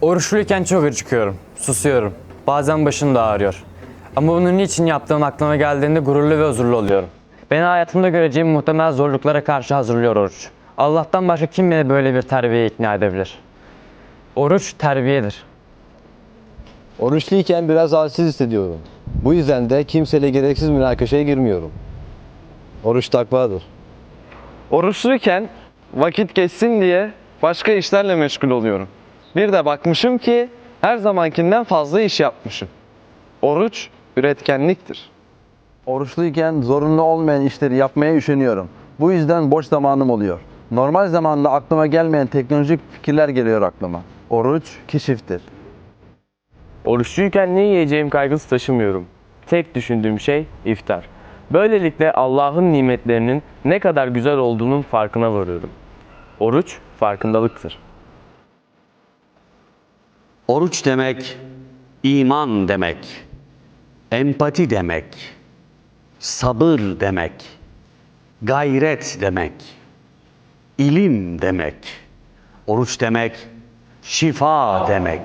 Oruçluyken çok acıkıyorum, susuyorum. Bazen başım da ağrıyor. Ama bunu niçin yaptığım aklıma geldiğinde gururlu ve huzurlu oluyorum. Beni hayatımda göreceğim muhtemel zorluklara karşı hazırlıyor oruç. Allah'tan başka kim beni böyle bir terbiyeye ikna edebilir? Oruç terbiyedir. Oruçluyken biraz halsiz hissediyorum. Bu yüzden de kimseyle gereksiz münakaşaya girmiyorum. Oruç takvadır. Oruçluyken vakit geçsin diye başka işlerle meşgul oluyorum. Bir de bakmışım ki her zamankinden fazla iş yapmışım. Oruç üretkenliktir. Oruçluyken zorunlu olmayan işleri yapmaya üşeniyorum. Bu yüzden boş zamanım oluyor. Normal zamanda aklıma gelmeyen teknolojik fikirler geliyor aklıma. Oruç keşiftir. Oruçluyken ne yiyeceğim kaygısı taşımıyorum. Tek düşündüğüm şey iftar. Böylelikle Allah'ın nimetlerinin ne kadar güzel olduğunun farkına varıyorum. Oruç farkındalıktır. Oruç demek, iman demek, empati demek, sabır demek, gayret demek, ilim demek. Oruç demek, şifa demek.